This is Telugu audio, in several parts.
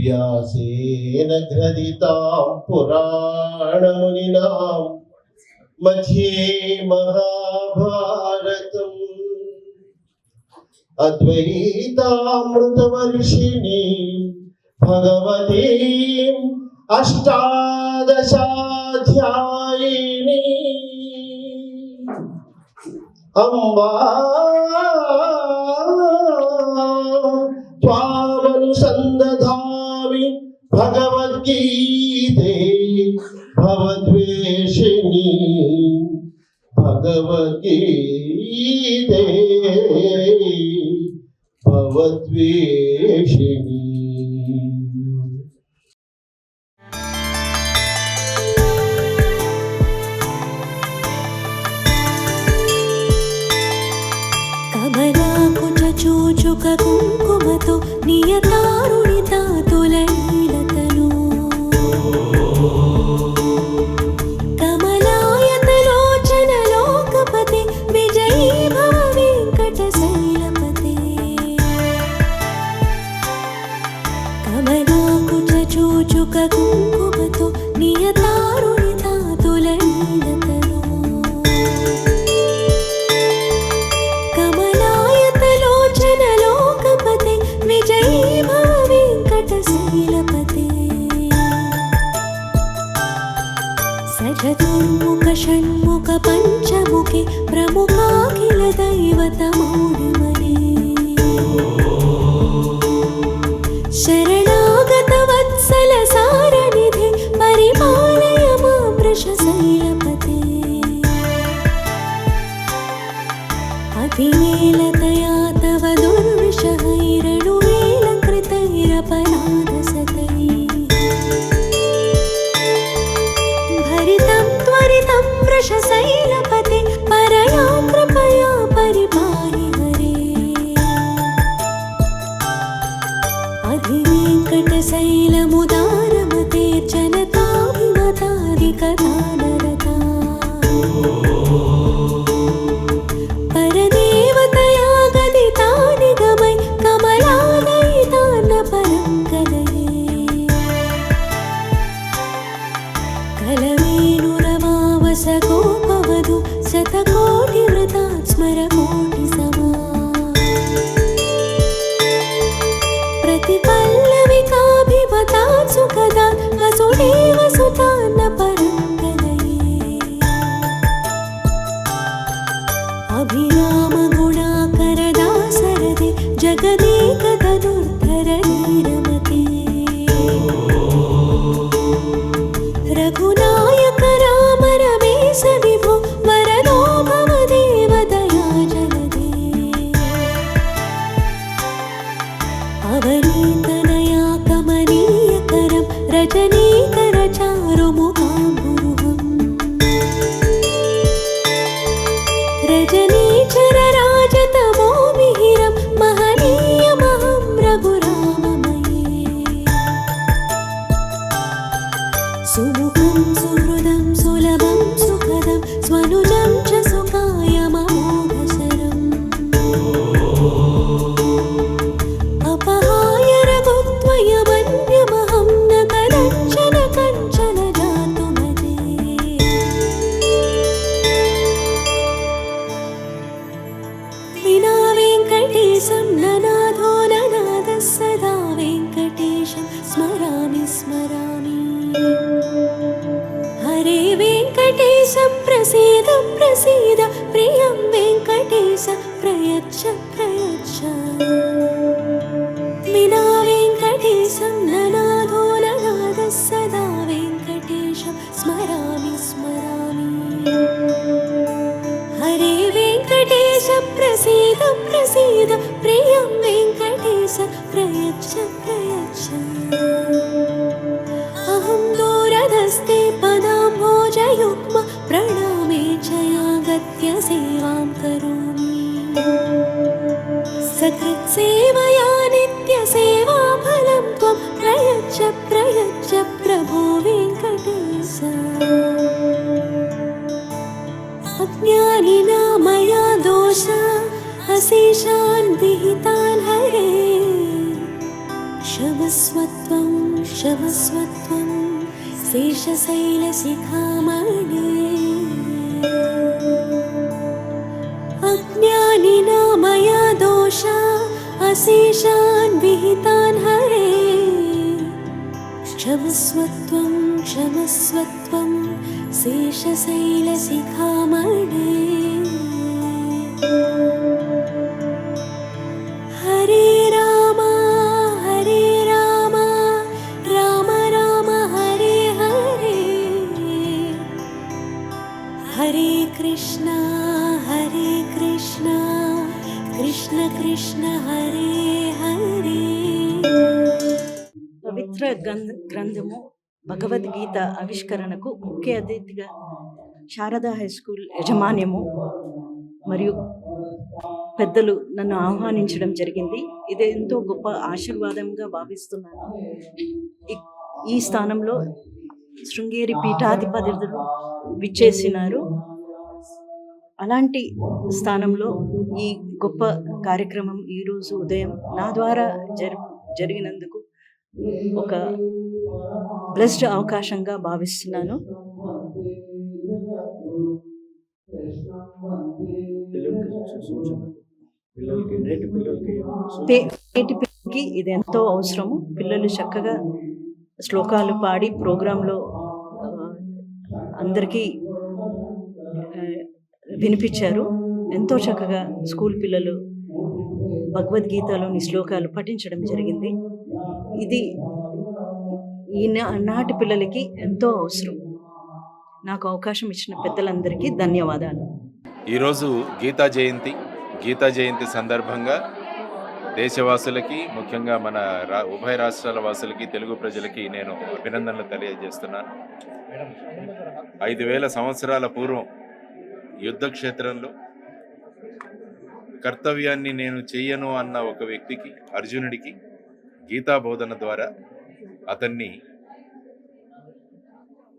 व्यासेन ग्रथितां पुराणमुनिनां मध्ये महाभारतम् अद्वैतामृतवर्षिणी भगवतीम् अष्टादशाध्यायिनी अम्बा भगवद्गीते भवद्वेषिणी भगवद्गीते भवद्वेषिणी चतुर्मुख षण्मुख पञ्चमुखे प्रमुखा किलदैवतमोढुमने গুণ अज्ञानिना मया दोषा अशेषान् विहितान् हरे। क्षमस्वत्वं क्षमस्वत्वं शेषशैलशिखामणि పవిత్ర గ్రంథ గ్రంథము భగవద్గీత ఆవిష్కరణకు ముఖ్య అతిథిగా శారదా హై స్కూల్ యజమాన్యము మరియు పెద్దలు నన్ను ఆహ్వానించడం జరిగింది. ఇది ఎంతో గొప్ప ఆశీర్వాదంగా భావిస్తున్నాను. ఈ స్థానంలో శృంగేరి పీఠాధిపతులు విచ్చేసినారు. అలాంటి స్థానంలో ఈ గొప్ప కార్యక్రమం ఈరోజు ఉదయం నా ద్వారా జరి జరిగినందుకు ఒక బ్లెస్డ్ అవకాశంగా భావిస్తున్నాను. పిల్లలకి నేటి ఇది ఎంతో అవసరము. పిల్లలు చక్కగా శ్లోకాలు పాడి ప్రోగ్రాంలో అందరికీ వినిపించారు. ఎంతో చక్కగా స్కూల్ పిల్లలు భగవద్గీతలోని శ్లోకాలు పఠించడం జరిగింది. ఇది ఈ నా- నాటి పిల్లలకి ఎంతో అవసరం. నాకు అవకాశం ఇచ్చిన పెద్దలందరికీ ధన్యవాదాలు. ఈరోజు గీతా జయంతి. గీతా జయంతి సందర్భంగా దేశవాసులకి ముఖ్యంగా మన రా ఉభయ రాష్ట్రాల వాసులకి తెలుగు ప్రజలకి నేను అభినందనలు తెలియజేస్తున్నాను. ఐదు వేల సంవత్సరాల పూర్వం యుద్ధ క్షేత్రంలో కర్తవ్యాన్ని నేను చెయ్యను అన్న ఒక వ్యక్తికి అర్జునుడికి గీతా బోధన ద్వారా అతన్ని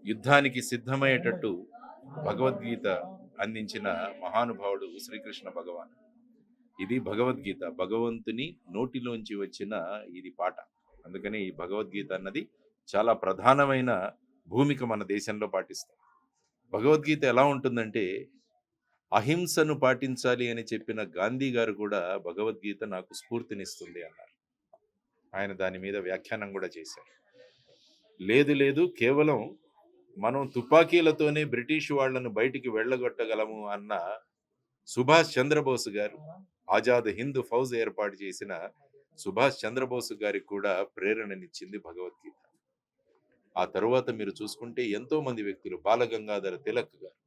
యుద్ధానికి సిద్ధమయ్యేటట్టు భగవద్గీత అందించిన మహానుభావుడు శ్రీకృష్ణ భగవాన్. ఇది భగవద్గీత. భగవంతుని నోటిలోంచి వచ్చిన ఇది పాట. అందుకని ఈ భగవద్గీత అన్నది చాలా ప్రధానమైన భూమిక మన దేశంలో పాటిస్తాం. భగవద్గీత ఎలా ఉంటుందంటే అహింసను పాటించాలి అని చెప్పిన గాంధీ గారు కూడా భగవద్గీత నాకు స్ఫూర్తినిస్తుంది అన్నారు. ఆయన దాని మీద వ్యాఖ్యానం కూడా చేశారు లేదు లేదు కేవలం మనం తుపాకీలతోనే బ్రిటిష్ వాళ్ళను బయటికి వెళ్ళగొట్టగలము అన్న సుభాష్ చంద్రబోస్ గారు ఆజాద్ హింద్ ఫౌజ్ ఏర్పాటు చేసిన సుభాష్ చంద్రబోస్ గారికి కూడా ప్రేరణనిచ్చింది భగవద్గీత. ఆ తరువాత మీరు చూసుకుంటే ఎంతో మంది వ్యక్తులు బాలగంగాధర తిలక్ గారు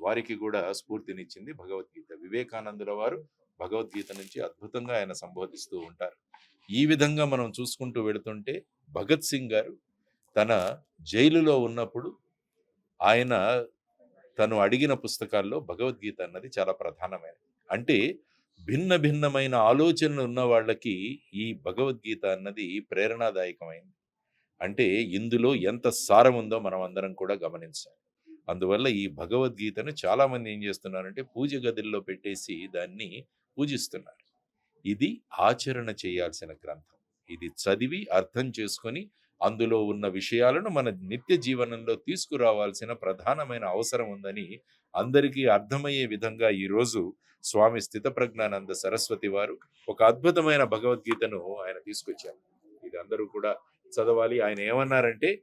వారికి కూడా స్ఫూర్తినిచ్చింది భగవద్గీత. వివేకానందుల వారు భగవద్గీత నుంచి అద్భుతంగా ఆయన సంబోధిస్తూ ఉంటారు. ఈ విధంగా మనం చూసుకుంటూ వెళుతుంటే భగత్ సింగ్ గారు తన జైలులో ఉన్నప్పుడు ఆయన తను అడిగిన పుస్తకాల్లో భగవద్గీత అన్నది చాలా ప్రధానమైనది. అంటే భిన్న భిన్నమైన ఆలోచనలు ఉన్న వాళ్ళకి ఈ భగవద్గీత అన్నది ప్రేరణాదాయకమైంది. అంటే ఇందులో ఎంత సారం ఉందో మనం అందరం కూడా గమనించాలి. అందువల్ల ఈ భగవద్గీతను చాలామంది ఏం చేస్తున్నారంటే పూజ గదుల్లో పెట్టేసి దాన్ని పూజిస్తున్నారు. ఇది ఆచరణ చేయాల్సిన గ్రంథం. ఇది చదివి అర్థం చేసుకొని అందులో ఉన్న విషయాలను మన నిత్య జీవనంలో తీసుకురావాల్సిన ప్రధానమైన అవసరం ఉందని అందరికీ అర్థమయ్యే విధంగా ఈరోజు స్వామి స్థితప్రజ్ఞానంద సరస్వతి వారు ఒక అద్భుతమైన భగవద్గీతను ఆయన తీసుకొచ్చారు. ఇది అందరూ కూడా చదవాలి. ఆయన ఏమన్నారంటే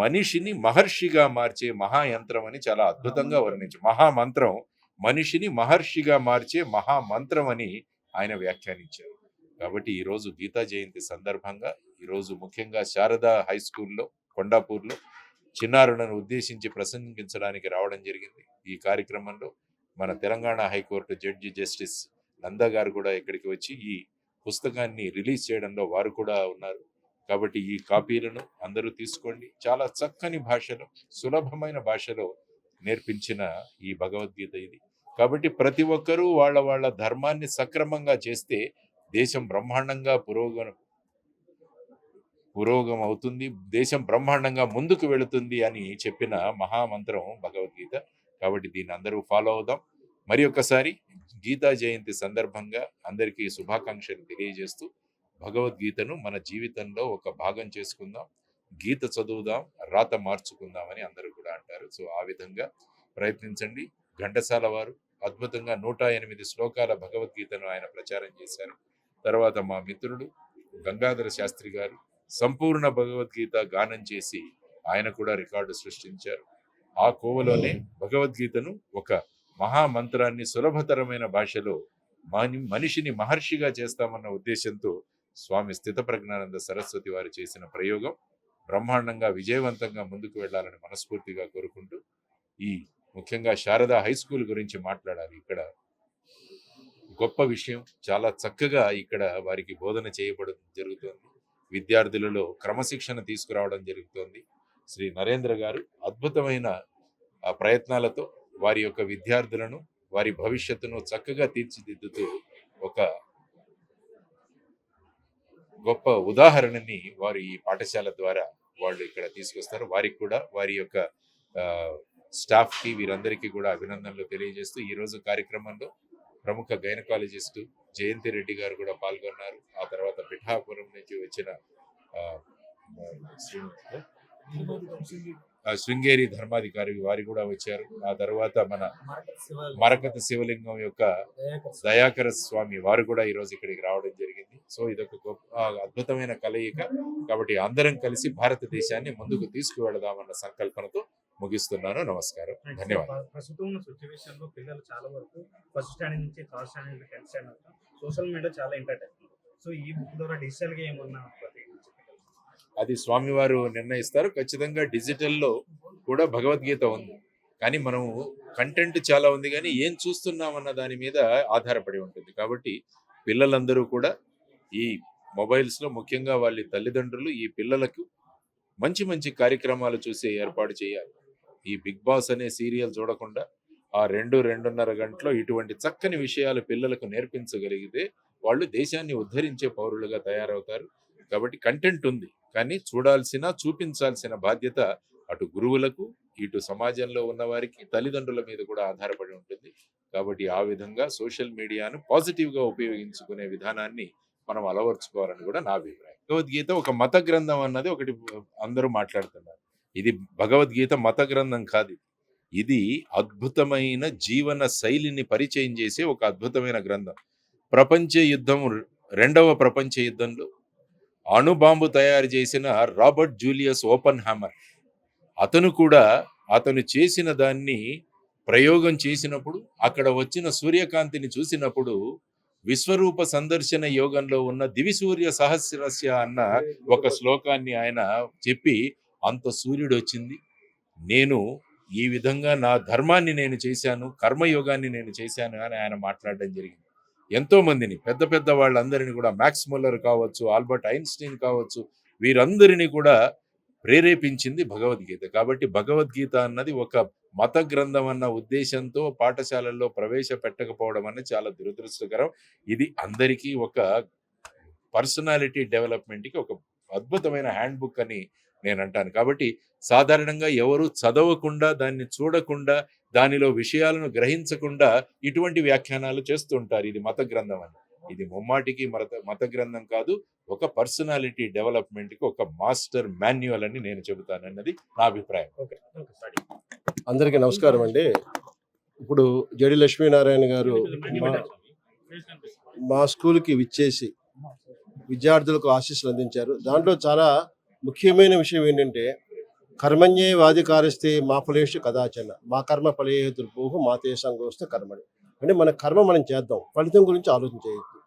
మనిషిని మహర్షిగా మార్చే మహాయంత్రం అని చాలా అద్భుతంగా వర్ణించు మహామంత్రం. మనిషిని మహర్షిగా మార్చే మహామంత్రం అని ఆయన వ్యాఖ్యానించారు. కాబట్టి ఈరోజు గీతా జయంతి సందర్భంగా ఈరోజు ముఖ్యంగా శారదా హై స్కూల్లో కొండాపూర్లో చిన్నారులను ఉద్దేశించి ప్రసంగించడానికి రావడం జరిగింది. ఈ కార్యక్రమంలో మన Telangana high court judge justice Nanda garu కూడా ఇక్కడికి వచ్చి ఈ పుస్తకాన్ని రిలీజ్ చేయడంలో వారు కూడా ఉన్నారు. కాబట్టి ఈ కాపీలను అందరూ తీసుకోండి. చాలా చక్కని భాషలో సులభమైన భాషలో నేర్పించిన ఈ భగవద్గీత ఇది. కాబట్టి ప్రతి ఒక్కరూ వాళ్ళ వాళ్ళ ధర్మాన్ని సక్రమంగా చేస్తే దేశం బ్రహ్మాండంగా పురోగమ పురోగం అవుతుంది దేశం బ్రహ్మాండంగా ముందుకు వెళుతుంది అని చెప్పిన మహామంత్రం భగవద్గీత. కాబట్టి దీన్ని అందరూ ఫాలో అవుదాం. మరి ఒక్కసారి గీతా జయంతి సందర్భంగా అందరికీ శుభాకాంక్షలు తెలియజేస్తూ భగవద్గీతను మన జీవితంలో ఒక భాగం చేసుకుందాం. గీత చదువుదాం రాత మార్చుకుందామని అందరూ కూడా అంటారు. సో ఆ విధంగా ప్రయత్నించండి. ఘంటసాల వారు అద్భుతంగా నూట ఎనిమిది శ్లోకాల భగవద్గీతను ఆయన ప్రచారం చేశారు. తర్వాత మా మిత్రుడు గంగాధర శాస్త్రి గారు సంపూర్ణ భగవద్గీత గానం చేసి ఆయన కూడా రికార్డు సృష్టించారు. ఆ కోవలోనే భగవద్గీతను ఒక మహామంత్రాన్ని సులభతరమైన భాషలో మని- మనిషిని మహర్షిగా చేస్తామన్న ఉద్దేశంతో స్వామి స్థితప్రజ్ఞానంద సరస్వతి వారు చేసిన ప్రయోగం బ్రహ్మాండంగా విజయవంతంగా ముందుకు వెళ్ళాలని మనస్ఫూర్తిగా కోరుకుంటూ ఈ ముఖ్యంగా శారదా హై స్కూల్ గురించి మాట్లాడాలి ఇక్కడ గొప్ప విషయం. చాలా చక్కగా ఇక్కడ వారికి బోధన చేయబడడం జరుగుతోంది. విద్యార్థులలో క్రమశిక్షణ తీసుకురావడం జరుగుతోంది. శ్రీ నరేంద్ర గారు అద్భుతమైన ప్రయత్నాలతో వారి యొక్క విద్యార్థులను వారి భవిష్యత్తును చక్కగా తీర్చిదిద్దుతూ ఒక గొప్ప ఉదాహరణని వారు ఈ పాఠశాల ద్వారా వాళ్ళు ఇక్కడ తీసుకొస్తారు. వారికి కూడా వారి యొక్క స్టాఫ్కి స్టాఫ్కి వీరందరికీ కూడా అభినందనలు తెలియజేస్తూ ఈ రోజు కార్యక్రమంలో ప్రముఖ గైనకాలజిస్టు జయంతి రెడ్డి గారు కూడా పాల్గొన్నారు. ఆ తర్వాత పిఠాపురం నుంచి వచ్చిన ఆ, శ్రీ- ఆ, శృంగేరి ధర్మాధికారి వారు కూడా వచ్చారు. ఆ తర్వాత మన మరకత శివలింగం యొక్క దయాకర స్వామి వారు కూడా ఈ రోజు ఇక్కడికి రావడం జరిగింది. సో ఇదొక గొప్ప అద్భుతమైన కలయిక. కాబట్టి అందరం కలిసి భారతదేశాన్ని ముందుకు తీసుకువెళదామన్న సంకల్పనతో ముగిస్తున్నాను. నమస్కారం. ధన్యవాదాలు. ప్రస్తుతం ఉన్న సిచ్యువేషన్లో పిల్లలు చాలా వరకు ఫస్ట్ స్టాండర్డ్ నుంచి third standard tenth standard social media చాలా అవుతుంది సో ఈ బుక్ ద్వారా డిజిటల్గా ఏమన్నా అది స్వామివారు నిర్ణయిస్తారు. ఖచ్చితంగా డిజిటల్లో కూడా భగవద్గీత ఉంది. కానీ మనం కంటెంట్ చాలా ఉంది కానీ ఏం చూస్తున్నామన్న దాని మీద ఆధారపడి ఉంటుంది. కాబట్టి పిల్లలందరూ కూడా ఈ మొబైల్స్లో ముఖ్యంగా వాళ్ళ తల్లిదండ్రులు ఈ పిల్లలకు మంచి మంచి కార్యక్రమాలు చూసే ఏర్పాటు చేయాలి. ఈ బిగ్ బాస్ అనే సీరియల్ చూడకుండా ఆ రెండు రెండున్నర గంటలో ఇటువంటి చక్కని విషయాలు పిల్లలకు నేర్పించగలిగితే వాళ్ళు దేశాన్ని ఉద్ధరించే పౌరులుగా తయారవుతారు. కాబట్టి కంటెంట్ ఉంది. కానీ చూడాల్సిన చూపించాల్సిన బాధ్యత అటు గురువులకు ఇటు సమాజంలో ఉన్న వారికి తల్లిదండ్రుల మీద కూడా ఆధారపడి ఉంటుంది. కాబట్టి ఆ విధంగా సోషల్ మీడియాను పాజిటివ్గా ఉపయోగించుకునే విధానాన్ని మనం అలవర్చుకోవాలని కూడా నా అభిప్రాయం. భగవద్గీత ఒక మత గ్రంథం అన్నది ఒకటి అందరూ మాట్లాడుతున్నారు. ఇది భగవద్గీత మత గ్రంథం కాదు. ఇది అద్భుతమైన జీవన శైలిని పరిచయం చేసే ఒక అద్భుతమైన గ్రంథం. ప్రపంచ యుద్ధం రెండవ ప్రపంచ యుద్ధంలో అణుబాంబు తయారు చేసిన రాబర్ట్ జూలియస్ ఓపెన్ హ్యామర్ అతను కూడా అతను చేసిన దాన్ని ప్రయోగం చేసినప్పుడు అక్కడ వచ్చిన సూర్యకాంతిని చూసినప్పుడు విశ్వరూప సందర్శన యోగంలో ఉన్న దివిసూర్య సహస్రస్య అన్న ఒక శ్లోకాన్ని ఆయన చెప్పి అంత సూర్యుడు వచ్చింది నేను ఈ విధంగా నా ధర్మాన్ని నేను చేశాను కర్మయోగాన్ని నేను చేశాను అని ఆయన మాట్లాడడం జరిగింది. ఎంతో మందిని పెద్ద పెద్ద వాళ్ళందరినీ కూడా మ్యాక్స్ ముల్లర్ కావచ్చు ఆల్బర్ట్ ఐన్స్టీన్ కావచ్చు వీరందరినీ కూడా ప్రేరేపించింది భగవద్గీత. కాబట్టి భగవద్గీత అన్నది ఒక మత గ్రంథం అన్న ఉద్దేశంతో పాఠశాలల్లో ప్రవేశపెట్టకపోవడం అనేది చాలా దురదృష్టకరం. ఇది అందరికీ ఒక పర్సనాలిటీ డెవలప్మెంట్కి ఒక అద్భుతమైన హ్యాండ్ బుక్ అని నేను అంటాను కాబట్టి సాధారణంగా ఎవరు చదవకుండా దాన్ని చూడకుండా దానిలో విషయాలను గ్రహించకుండా ఇటువంటి వ్యాఖ్యానాలు చేస్తుంటారు ఇది మత గ్రంథం అని. ఇది ముమ్మాటికి మత మత గ్రంథం కాదు ఒక పర్సనాలిటీ డెవలప్మెంట్కి ఒక మాస్టర్ మాన్యువల్ అని నేను చెబుతాను అన్నది నా అభిప్రాయం. ఓకే. ఓకే. స్టార్ట్ అందరికీ నమస్కారం అండి. ఇప్పుడు జడి లక్ష్మీనారాయణ గారు మా మా స్కూల్కి విచ్చేసి విద్యార్థులకు ఆశీస్సులు అందించారు. దాంట్లో చాలా ముఖ్యమైన విషయం ఏంటంటే కర్మణ్యే వాధికారిస్తే మా ఫలేషు కదాచన మా కర్మ ఫలే పోహు మా తేషంగోస్తే కర్మని అంటే మన కర్మ మనం చేద్దాం ఫలితం గురించి ఆలోచన చేయొద్దు.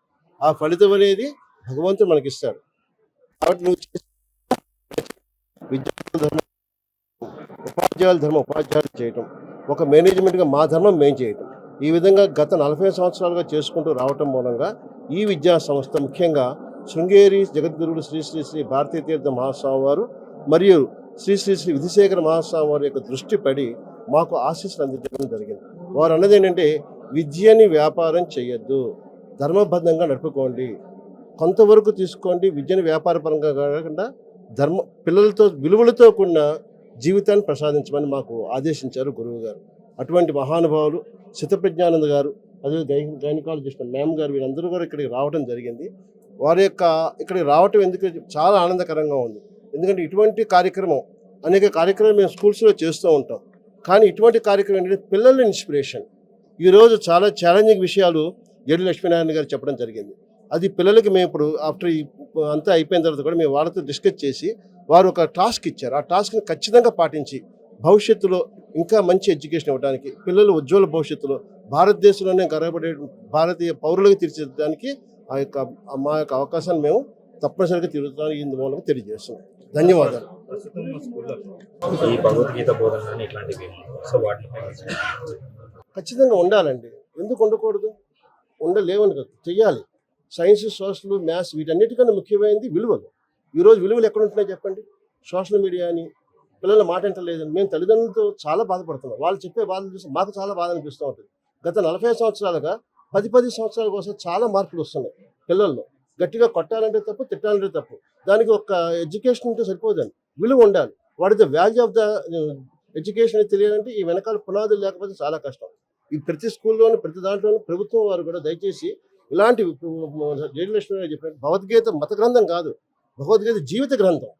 ఆ ఫలితం అనేది భగవంతుడు మనకి ఇస్తాడు కాబట్టి నువ్వు విద్యార్థుల ధర్మం ఉపాధ్యాయుల ధర్మం ఉపాధ్యాయులు చేయటం ఒక మేనేజ్మెంట్గా మా ధర్మం మేము చేయటం. ఈ విధంగా గత నలభై సంవత్సరాలుగా చేసుకుంటూ రావటం మూలంగా ఈ విద్యా సంస్థ ముఖ్యంగా శృంగేరి జగద్గురుడు శ్రీ శ్రీ శ్రీ భారతీ తీర్థ మహాస్వామి వారు మరియు శ్రీ శ్రీ శ్రీ విధిశేఖర మహాస్వామి వారి యొక్క దృష్టి పడి మాకు ఆశీస్సులు అందించడం జరిగింది. వారు అన్నది ఏంటంటే విద్యని వ్యాపారం చేయొద్దు ధర్మబద్ధంగా నడుపుకోండి. కొంతవరకు తీసుకోండి విద్యను వ్యాపారపరంగా కాకుండా ధర్మ పిల్లలతో విలువలతో కూడిన జీవితాన్ని ప్రసాదించమని మాకు ఆదేశించారు గురువు గారు. అటువంటి మహానుభావులు శితప్రజ్ఞానంద గారు అదే గై గైనకాలజిస్ట్ మ్యామ్ గారు వీరందరూ కూడా ఇక్కడికి రావడం జరిగింది. వారి యొక్క ఇక్కడికి రావటం ఎందుకు చాలా ఆనందకరంగా ఉంది. ఎందుకంటే ఇటువంటి కార్యక్రమం అనేక కార్యక్రమాలు మేము స్కూల్స్లో చేస్తూ ఉంటాం. కానీ ఇటువంటి కార్యక్రమం ఏంటంటే పిల్లల ఇన్స్పిరేషన్. ఈరోజు చాలా ఛాలెంజింగ్ విషయాలు జడి లక్ష్మీనారాయణ గారు చెప్పడం జరిగింది. అది పిల్లలకి మేము ఇప్పుడు ఆఫ్టర్ ఈ అంతా అయిపోయిన తర్వాత కూడా మేము వాళ్ళతో డిస్కస్ చేసి వారు ఒక టాస్క్ ఇచ్చారు. ఆ టాస్క్ని ఖచ్చితంగా పాటించి భవిష్యత్తులో ఇంకా మంచి ఎడ్యుకేషన్ ఇవ్వడానికి పిల్లలు ఉజ్వల భవిష్యత్తులో భారతదేశంలోనే గర్వపడే భారతీయ పౌరులకు తీర్చిదిద్దడానికి ఆ యొక్క మా యొక్క అవకాశాన్ని మేము తప్పనిసరిగా తీరుతామని ఇందు మూలంగా తెలియజేస్తున్నాం. ధన్యవాదాలు. ఈ భగవద్గీత బోధన కానీ ఇట్లాంటివి సో వాటిపై ఖచ్చితంగా ఉండాలండి. ఎందుకు ఉండకూడదు? ఉండలేవని కాదు. చెయ్యాలి. సైన్స్ సోషల్ మ్యాథ్స్ వీటన్నిటికన్నా ముఖ్యమైనది విలువలు. ఈరోజు విలువలు ఎక్కడ ఉంటున్నాయి చెప్పండి? సోషల్ మీడియా అని పిల్లల మాట వింటలేదని మేము తల్లిదండ్రులతో చాలా బాధపడుతున్నాం. వాళ్ళు చెప్పే బాధలు చూసి మాకు చాలా బాధ అనిపిస్తూ ఉంటుంది. గత నలభై సంవత్సరాలుగా పది పది సంవత్సరాల కోసం చాలా మార్పులు వస్తున్నాయి పిల్లల్లో. గట్టిగా కొట్టాలంటే తప్పు తిట్టాలంటే తప్పు. దానికి ఒక ఎడ్యుకేషన్ ఉంటే సరిపోదండి. విలువ ఉండాలి. What the value of the education తెలియాలంటే ఈ వెనకాల పునాదులు లేకపోతే చాలా కష్టం. ఈ ప్రతి స్కూల్లోనూ ప్రతి దాంట్లోనూ ప్రభుత్వం వారు కూడా దయచేసి ఇలాంటి జయలక్ష్మి గారు చెప్పినట్టు భగవద్గీత మత గ్రంథం కాదు. భగవద్గీత జీవిత గ్రంథం.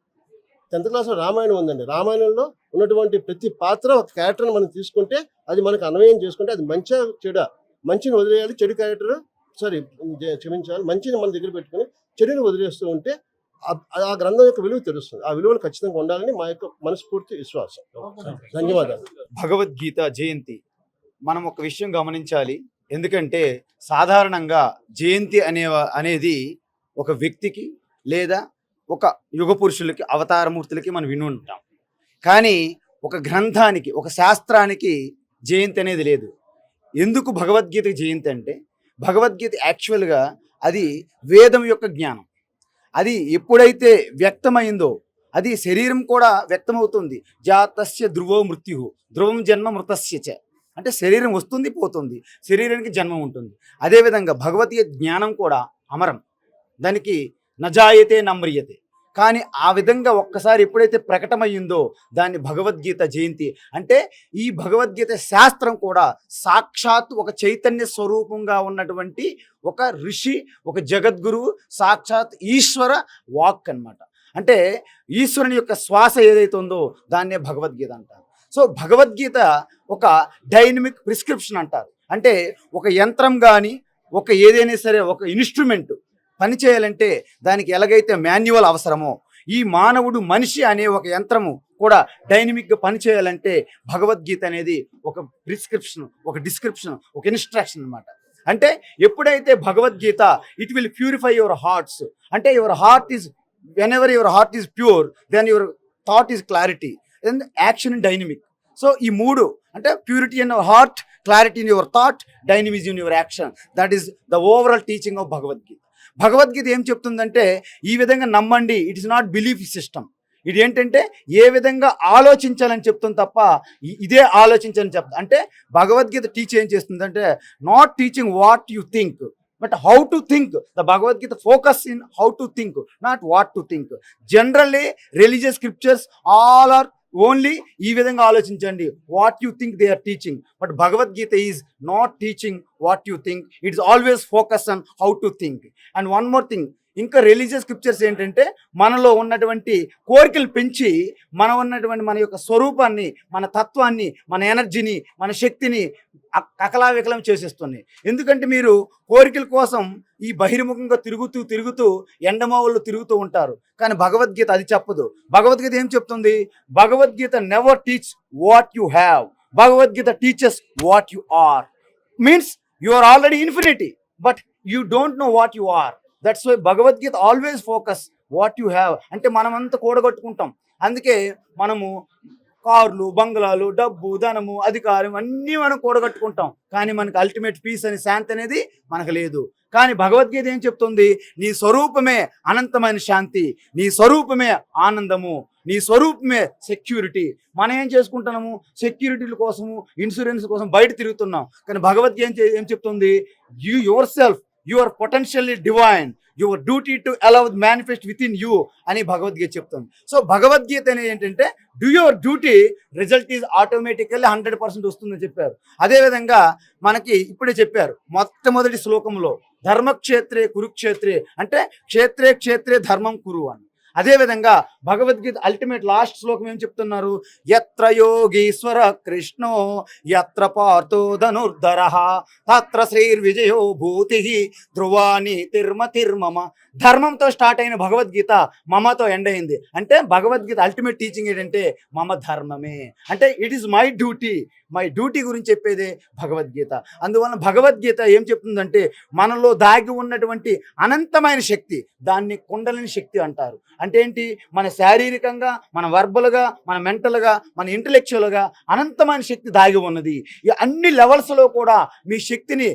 టెన్త్ క్లాస్లో రామాయణం ఉందండి. రామాయణంలో ఉన్నటువంటి ప్రతి పాత్ర ఒక క్యారెక్టర్ని మనం తీసుకుంటే అది మనకు అన్వయం చేసుకుంటే అది మంచిగా చెడ మంచిని వదిలేయాలి. చెడు క్యారెక్టర్ సారీ క్షమించాలి. మంచిని మన దగ్గర పెట్టుకొని చెడుని వదిలేస్తూ ఉంటే ఆ- ఆ గ్రంథం యొక్క విలువ తెలుస్తుంది. ఆ విలువలు ఖచ్చితంగా ఉండాలని మా యొక్క మనస్ఫూర్తి విశ్వాసం. ధన్యవాదాలు. భగవద్గీత జయంతి. మనం ఒక విషయం గమనించాలి. ఎందుకంటే సాధారణంగా జయంతి అనే అనేది ఒక వ్యక్తికి లేదా ఒక యుగ పురుషులకి అవతారమూర్తులకి మనం విని ఉంటాం. కానీ ఒక గ్రంథానికి ఒక శాస్త్రానికి జయంతి అనేది లేదు. ఎందుకు భగవద్గీతకి జయంతి అంటే భగవద్గీత యాక్చువల్గా అది వేదం యొక్క జ్ఞానం. అది ఎప్పుడైతే వ్యక్తమైందో అది శరీరం కూడా వ్యక్తమవుతుంది. జాతస్య ధ్రువో మృత్యు ధ్రువం జన్మ మృతస్య చ. అంటే శరీరం వస్తుంది పోతుంది. శరీరానికి జన్మ ఉంటుంది. అదేవిధంగా భగవతీయ జ్ఞానం కూడా అమరం. దానికి నజాయతే నమ్రియతే. కానీ ఆ విధంగా ఒక్కసారి ఎప్పుడైతే ప్రకటమయ్యిందో దాన్ని భగవద్గీత జయంతి అంటే ఈ భగవద్గీత శాస్త్రం కూడా సాక్షాత్ ఒక చైతన్య స్వరూపంగా ఉన్నటువంటి ఒక ఋషి ఒక జగద్గురువు సాక్షాత్ ఈశ్వర వాక్ అనమాట అంటే ఈశ్వరుని యొక్క శ్వాస ఏదైతే ఉందో దాన్నే భగవద్గీత అంటారు. సో భగవద్గీత ఒక డైనమిక్ ప్రిస్క్రిప్షన్ అంటారు. అంటే ఒక యంత్రం కానీ ఒక ఏదైనా సరే ఒక ఇన్స్ట్రుమెంట్ పని చేయాలంటే దానికి ఎలాగైతే మాన్యువల్ అవసరమో ఈ మానవుడు మనిషి అనే ఒక యంత్రము కూడా డైనమిక్గా పని చేయాలంటే భగవద్గీత అనేది ఒక ప్రిస్క్రిప్షన్ ఒక డిస్క్రిప్షన్ ఒక ఇన్స్ట్రక్షన్ అన్నమాట. అంటే ఎప్పుడైతే Bhagavad Gita it will purify your hearts. అంటే your heart is whenever your heart is pure then your thought is clarity. Then action dynamic. So ఈ మూడు అంటే purity in your heart clarity in your thought dynamism in your action. That is the overall teaching of Bhagavad Gita. Bhagavad Gita ఏం చెప్తుందంటే ఈ విధంగా నమ్మండి it is not belief system ఇది ఏంటంటే ఏ విధంగా ఆలోచించాలని చెప్తుంది తప్ప ఇదే ఆలోచించాలని చెప్తా అంటే భగవద్గీత టీచ్ ఏం చేస్తుందంటే not teaching what you think but how to think the Bhagavad Gita focus in how to think not what to think generally religious scriptures all are only ఈ విధంగా ఆలోచించండి what you think they are teaching but Bhagavad Gita is not teaching what you think it's always focus on how to think and one more thing ఇంకా రిలీజియస్ స్క్రిప్చర్స్ ఏంటంటే మనలో ఉన్నటువంటి కోరికలు పెంచి మన ఉన్నటువంటి మన యొక్క స్వరూపాన్ని మన తత్వాన్ని మన ఎనర్జీని మన శక్తిని అకలావికలం కకలావికలం చేసేస్తున్నాయి ఎందుకంటే మీరు కోరికల కోసం ఈ బహిర్ముఖంగా తిరుగుతూ తిరుగుతూ ఎండమావుల్లో తిరుగుతూ ఉంటారు. కానీ భగవద్గీత అది చెప్పదు. భగవద్గీత ఏం చెప్తుంది? Bhagavad Gita never teach what you have Bhagavad Gita teachers what you are means you are already infinity but you don't know what you are that's why Bhagavad Gita always focus what you have అంటే మనమంతా కూడగట్టుకుంటాం. అందుకే మనము కార్లు బంగ్లాలు డబ్బు ధనము అధికారం అన్నీ మనం కూడగట్టుకుంటాం. కానీ మనకు అల్టిమేట్ పీస్ అని శాంతి అనేది మనకు లేదు. కానీ భగవద్గీత ఏం చెప్తుంది? నీ స్వరూపమే అనంతమైన శాంతి నీ స్వరూపమే ఆనందము నీ స్వరూపమే సెక్యూరిటీ మనం ఏం చేసుకుంటున్నాము? సెక్యూరిటీల కోసము ఇన్సూరెన్స్ కోసం బయట తిరుగుతున్నాం. కానీ భగవద్గీత ఏం ఏం చెప్తుంది? You yourself your potentially divine your duty to allow manifest within you అని భగవద్గీత చెప్తుంది. సో భగవద్గీత అనేది ఏంటంటే do your duty result is automatically hundred percent వస్తుందని చెప్పారు. అదేవిధంగా మనకి ఇప్పుడే చెప్పారు మొట్టమొదటి శ్లోకంలో ధర్మక్షేత్రే కురుక్షేత్రే అంటే క్షేత్రే క్షేత్రే ధర్మం కురు అని. అదేవిధంగా భగవద్గీత అల్టిమేట్ లాస్ట్ శ్లోకం ఏం చెప్తున్నారు? ఎత్ర యోగీశ్వర కృష్ణో ఎత్ర పార్థో ధనుర్ధర తత్ర శ్రీర్విజయో భూతి ధ్రువాని తిర్మ తిర్మమ. ధర్మంతో స్టార్ట్ అయిన భగవద్గీత మమతో ఎండ్ అయింది. అంటే భగవద్గీత అల్టిమేట్ టీచింగ్ ఏంటంటే మమ ధర్మమే. అంటే it is my duty my duty గురించి చెప్పేదే భగవద్గీత. అందువలన భగవద్గీత ఏం చెప్తుందంటే మనలో దాగి ఉన్నటువంటి అనంతమైన శక్తి దాన్ని కుండలిని శక్తి అంటారు. అంటే ఏంటి మన శారీరకంగా మన వర్బల్గా మన మెంటల్గా మన ఇంటలెక్చువల్గా అనంతమైన శక్తి దాగి ఉన్నది. ఈ అన్ని లెవెల్స్లో కూడా మీ శక్తిని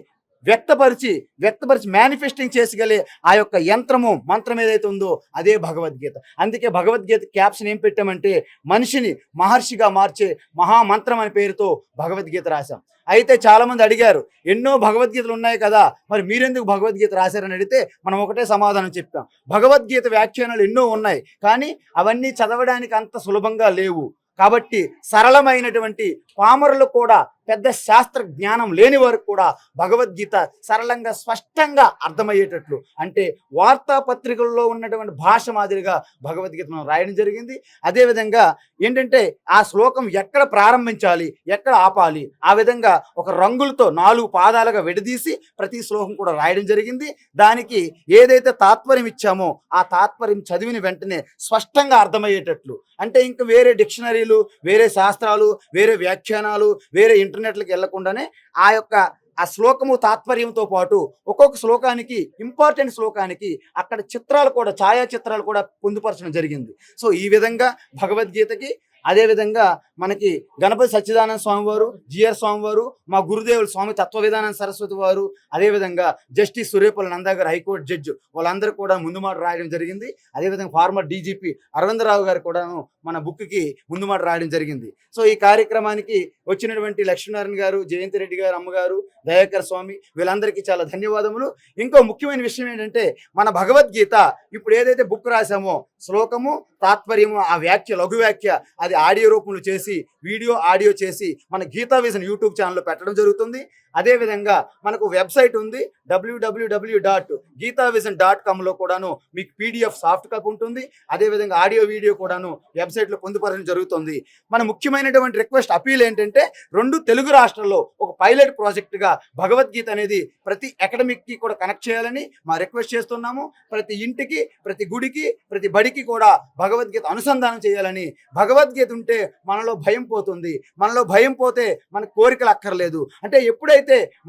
వ్యక్తపరిచి వ్యక్తపరిచి మేనిఫెస్టింగ్ చేసుగలే ఆ యొక్క యంత్రము మంత్రం ఏదైతే ఉందో అదే భగవద్గీత. అందుకే భగవద్గీత క్యాప్షన్ ఏం పెట్టామంటే మనిషిని మహర్షిగా మార్చే మహామంత్రం అనే పేరుతో భగవద్గీత రాశాం. అయితే చాలామంది అడిగారు ఎన్నో భగవద్గీతలు ఉన్నాయి కదా మరి మీరెందుకు భగవద్గీత రాశారని అడిగితే మనం ఒకటే సమాధానం చెప్పాం. భగవద్గీత వ్యాఖ్యానాలు ఎన్నో ఉన్నాయి కానీ అవన్నీ చదవడానికి అంత సులభంగా లేవు. కాబట్టి సరళమైనటువంటి పామరులు కూడా పెద్ద శాస్త్ర జ్ఞానం లేని వారు కూడా భగవద్గీత సరళంగా స్పష్టంగా అర్థమయ్యేటట్లు. అంటే వార్తాపత్రికల్లో ఉన్నటువంటి భాష మాదిరిగా భగవద్గీత మనం రాయడం జరిగింది. అదేవిధంగా ఏంటంటే ఆ శ్లోకం ఎక్కడ ప్రారంభించాలి ఎక్కడ ఆపాలి ఆ విధంగా ఒక రంగులతో నాలుగు పాదాలుగా విడదీసి ప్రతి శ్లోకం కూడా రాయడం జరిగింది. దానికి ఏదైతే తాత్పర్యం ఇచ్చామో ఆ తాత్పర్యం చదివిన వెంటనే స్పష్టంగా అర్థమయ్యేటట్లు. అంటే ఇంకా వేరే డిక్షనరీలు వేరే శాస్త్రాలు వేరే వ్యాఖ్యానాలు వేరే ఇంటర్నెట్లకు వెళ్ళకుండానే ఆ యొక్క ఆ శ్లోకము తాత్పర్యంతో పాటు ఒక్కొక్క శ్లోకానికి ఇంపార్టెంట్ శ్లోకానికి అక్కడ చిత్రాలు కూడా ఛాయాచిత్రాలు కూడా పొందుపరచడం జరిగింది. సో ఈ విధంగా భగవద్గీతకి అదేవిధంగా మనకి గణపతి సచ్చిదానంద స్వామి వారు జిఆర్ స్వామి వారు మా గురుదేవులు స్వామి తత్వ విధానం సరస్వతి వారు అదేవిధంగా జస్టిస్ సూర్యపల్లి నందా గారు హైకోర్టు జడ్జి వాళ్ళందరూ కూడా ముందు మాట రాయడం జరిగింది. అదేవిధంగా ఫార్మర్ డీజీపీ అరవిందరావు గారు కూడాను మన బుక్కి ముందు మాట రాయడం జరిగింది. సో ఈ కార్యక్రమానికి వచ్చినటువంటి లక్ష్మీనారాయణ గారు జయంతి రెడ్డి గారు అమ్మగారు దయాకర్ స్వామి వీళ్ళందరికీ చాలా ధన్యవాదములు. ఇంకో ముఖ్యమైన విషయం ఏంటంటే మన భగవద్గీత ఇప్పుడు ఏదైతే బుక్ రాసామో శ్లోకము తాత్పర్యము ఆ వ్యాఖ్య లఘు వ్యాఖ్య అది ఆడియో రూపంలో చేసి వీడియో ఆడియో చేసి మన గీతా విజన్ యూట్యూబ్ ఛానల్లో పెట్టడం జరుగుతుంది. అదేవిధంగా మనకు వెబ్సైట్ ఉంది W W W dot Gita vision dot కామ్లో కూడాను మీకు పీడిఎఫ్ సాఫ్ట్ కాపీ ఉంటుంది. అదేవిధంగా ఆడియో వీడియో కూడాను వెబ్సైట్లో పొందుపరచడం జరుగుతుంది. మన ముఖ్యమైనటువంటి రిక్వెస్ట్ అపీల్ ఏంటంటే రెండు తెలుగు రాష్ట్రాల్లో ఒక పైలట్ ప్రాజెక్టుగా భగవద్గీత అనేది ప్రతి అకాడమిక్కి కూడా కనెక్ట్ చేయాలని మా రిక్వెస్ట్ చేస్తున్నాము. ప్రతి ఇంటికి ప్రతి గుడికి ప్రతి బడికి కూడా భగవద్గీత అనుసంధానం చేయాలని భగవద్గీత ఉంటే మనలో భయం పోతుంది. మనలో భయం పోతే మన కోరికలు అక్కర్లేదు. అంటే ఎప్పుడైతే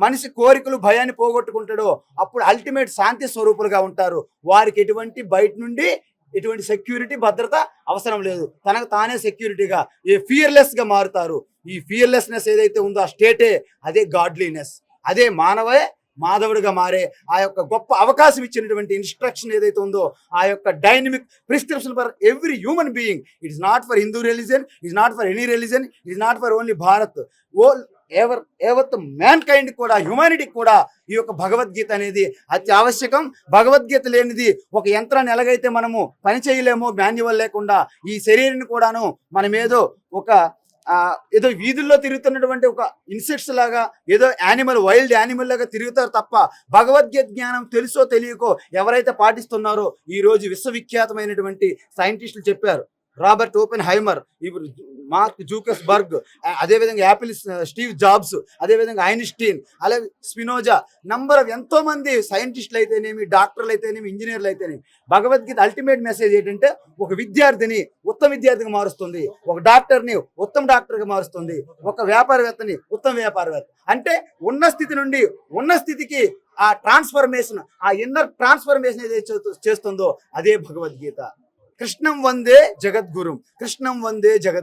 మనిషి కోరికలు భయాన్ని పోగొట్టుకుంటాడో అప్పుడు అల్టిమేట్ శాంతి స్వరూపులుగా ఉంటారు. వారికి ఎటువంటి బయట నుండి ఎటువంటి సెక్యూరిటీ భద్రత అవసరం లేదు. తనకు తానే సెక్యూరిటీగా ఈ ఫియర్లెస్గా మారుతారు. ఈ ఫియర్లెస్నెస్ ఏదైతే ఉందో ఆ స్టేటే అదే గాడ్లీనెస్. అదే మానవే మాధవుడిగా మారే ఆ యొక్క గొప్ప అవకాశం ఇచ్చినటువంటి ఇన్స్ట్రక్షన్ ఏదైతే ఉందో ఆ యొక్క dynamic prescription for every human being. It's not for Hindu religion it's not for any religion it's not for only Bharat. All over earth mankind కూడా హ్యుమానిటీకి కూడా ఈ యొక్క భగవద్గీత అనేది అతి ఆవశ్యకం భగవద్గీత లేనిది ఒక యంత్రాన్ని ఎలాగైతే మనము పని చేయలేము మాన్యువల్ లేకుండా ఈ శరీరాన్ని కూడాను మనం ఏదో ఒక ఏదో వీధుల్లో తిరుగుతున్నటువంటి ఒక ఇన్సెక్ట్స్ లాగా ఏదో యానిమల్ వైల్డ్ యానిమల్ లాగా తిరుగుతారు తప్ప భగవద్గీత జ్ఞానం తెలుసో తెలియకో ఎవరైతే పాటిస్తున్నారో ఈ రోజు విశ్వవిఖ్యాతమైనటువంటి సైంటిస్టులు చెప్పారు. రాబర్ట్ ఓపెన్ హైమర్ ఇప్పుడు మార్క్ జూకస్ బర్గ్ అదేవిధంగా యాపిల్ స్టీవ్ జాబ్స్ అదేవిధంగా ఐన్స్టీన్ అలాగే స్పినోజా నంబర్ ఆఫ్ ఎంతో మంది సైంటిస్టులు అయితేనేమి డాక్టర్లు అయితేనేమి ఇంజనీర్లు అయితేనేమి భగవద్గీత అల్టిమేట్ మెసేజ్ ఏంటంటే ఒక విద్యార్థిని ఉత్తమ విద్యార్థిగా మారుస్తుంది ఒక డాక్టర్ని ఉత్తమ డాక్టర్గా మారుస్తుంది ఒక వ్యాపారవేత్తని ఉత్తమ వ్యాపారవేత్త. అంటే ఉన్న స్థితి నుండి ఉన్న స్థితికి ఆ ట్రాన్స్ఫర్మేషన్ ఆ ఇన్నర్ ట్రాన్స్ఫర్మేషన్ ఏదైతే చేస్తుందో అదే భగవద్గీత. కృష్ణం వందే జగద్గురు కృష్ణం వందే జగత్